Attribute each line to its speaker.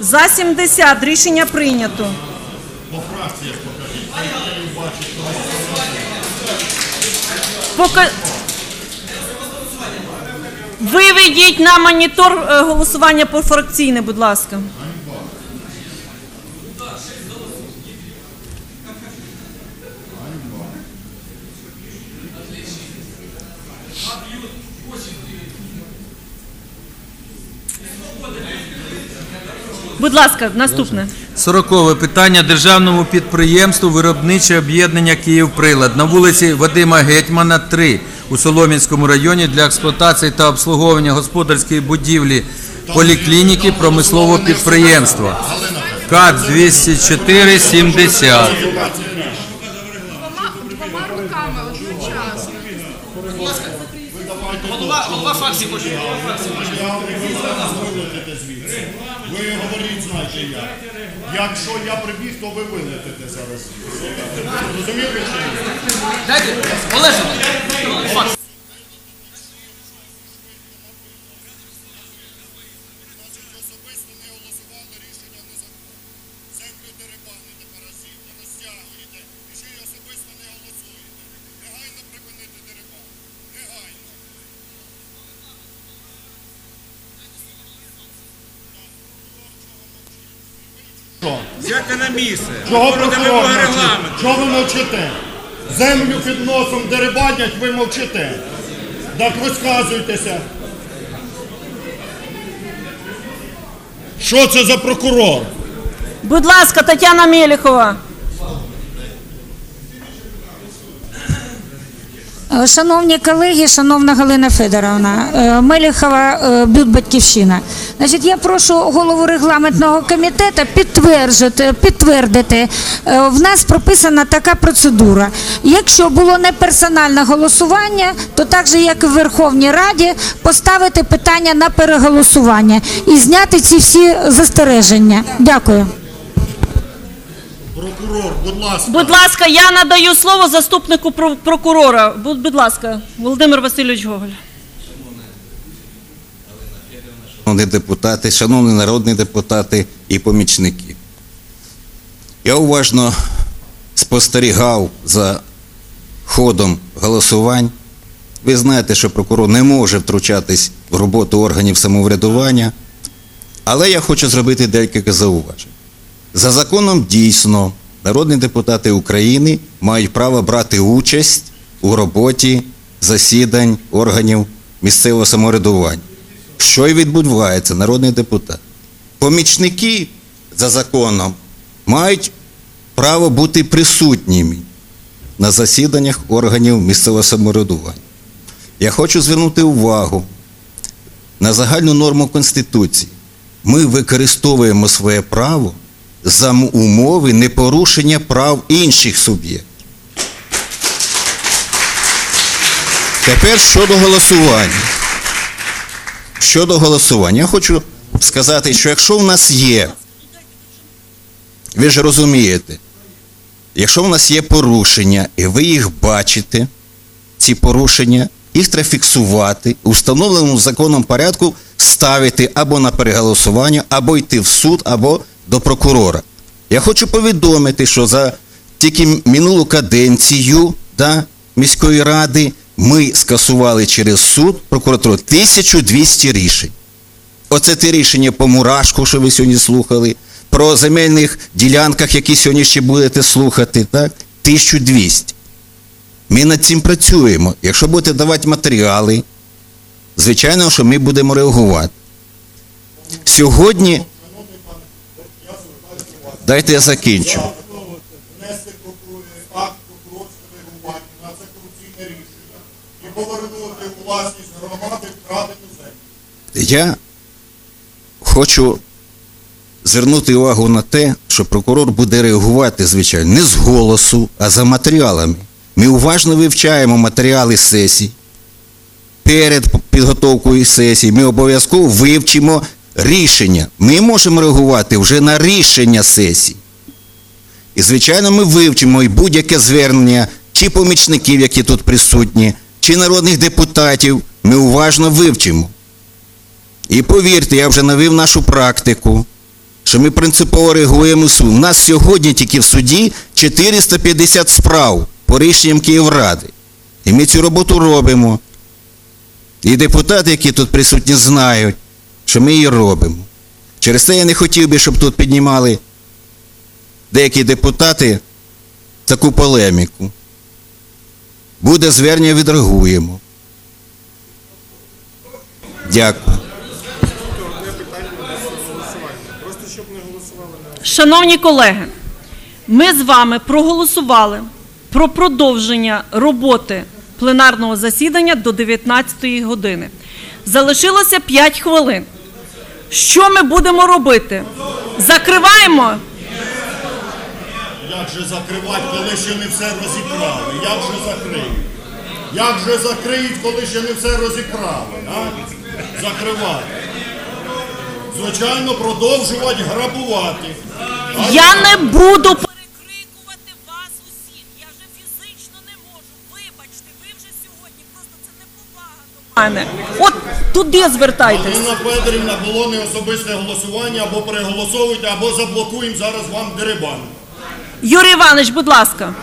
Speaker 1: За 70. Рішення прийнято. Пока... Виведіть на монітор е, голосування по фракційне, будь ласка. Будь ласка, наступне.
Speaker 2: Сорокове питання державному підприємству виробниче об'єднання Київприлад на вулиці Вадима Гетьмана, 3 у Солом'янському районі для експлуатації та обслуговування господарської будівлі поліклініки промислового підприємства. КАД 20470.
Speaker 3: Двома, двома руками.
Speaker 4: Голова, голова фракції хоче.
Speaker 5: Вилетите звідси. Ви говоріть, знаєте як. Якщо я прибіг, то ви вилетите зараз. Розумієте
Speaker 4: Олеже,
Speaker 5: Що?
Speaker 6: Сядьте на місце.
Speaker 5: Чого прокурор мовчить?
Speaker 6: регламенту.
Speaker 5: Чого ви мовчите? Землю під носом дерибанять, ви мовчите. Так розказуйтеся. Що це за прокурор?
Speaker 1: Будь ласка, Тетяна Меліхова.
Speaker 7: Шановні колеги, шановна Галина Федоровна, е, Меліхова, е, Бют Батьківщина. Значить, я прошу голову регламентного комітету підтвердити, підтвердити. е, В нас прописана така процедура. Якщо було не персональне голосування, то так же, як і в Верховній Раді, поставити питання на переголосування і зняти ці всі застереження. Дякую.
Speaker 5: Прокурор, будь ласка.
Speaker 1: Будь ласка, я надаю слово заступнику прокурора. Будь, будь ласка, Володимир Васильович Гоголь.
Speaker 8: Шановні депутати, шановні народні депутати і помічники. Я уважно спостерігав за ходом голосувань. Ви знаєте, що прокурор не може втручатись в роботу органів самоврядування, але я хочу зробити декілька зауважень. За законом дійсно народні депутати України мають право брати участь у роботі засідань органів місцевого самоврядування. Що й відбувається, народний депутат. Помічники за законом мають право бути присутніми на засіданнях органів місцевого самоврядування. Я хочу звернути увагу на загальну норму Конституції. Ми використовуємо своє право за умови непорушення прав інших суб'єктів. Тепер щодо голосування. Щодо голосування, я хочу сказати, що якщо в нас є, ви ж розумієте, якщо в нас є порушення, і ви їх бачите, ці порушення, їх треба фіксувати, у встановленому законом порядку ставити або на переголосування, або йти в суд, або до прокурора. Я хочу повідомити, що за тільки минулу каденцію да, міської ради ми скасували через суд прокуратуру 1200 рішень. Оце те рішення по мурашку, що ви сьогодні слухали, про земельних ділянках, які сьогодні ще будете слухати, так? 1200. Ми над цим працюємо. Якщо будете давати матеріали, звичайно, що ми будемо реагувати. Сьогодні. Дайте я закінчу.
Speaker 5: Внести акт прокурорського реагування на це корупційне рішення і повернути у власність громади вкрадену землю.
Speaker 8: Я хочу звернути увагу на те, що прокурор буде реагувати, звичайно, не з голосу, а за матеріалами. Ми уважно вивчаємо матеріали сесій. Перед підготовкою сесії ми обов'язково вивчимо рішення. Ми можемо реагувати вже на рішення сесії. І, звичайно, ми вивчимо і будь-яке звернення чи помічників, які тут присутні, чи народних депутатів. Ми уважно вивчимо. І повірте, я вже навів нашу практику, що ми принципово реагуємо. У нас сьогодні тільки в суді 450 справ по рішенням Київради. І ми цю роботу робимо. І депутати, які тут присутні, знають, що ми її робимо. Через це я не хотів би, щоб тут піднімали деякі депутати таку полеміку. Буде звернення, відреагуємо. Дякую.
Speaker 1: Шановні колеги, ми з вами проголосували про продовження роботи пленарного засідання до 19 години. Залишилося 5 хвилин. Що ми будемо робити? Закриваємо?
Speaker 5: Як же закривати, коли ще не все розікрали? Як же закриють? Як же закриють, коли ще не все розікрали? А? Закривати. Звичайно, продовжувати грабувати. А
Speaker 1: Я не буду перекрикувати вас усіх. Я вже фізично не можу. Вибачте, ви вже сьогодні просто це неповага до мене. От туди звертайтесь.
Speaker 5: Галина Федорівна було не особисте голосування, або переголосовуйте, або заблокуємо зараз вам дерибан.
Speaker 1: Юрій Іванович, будь ласка.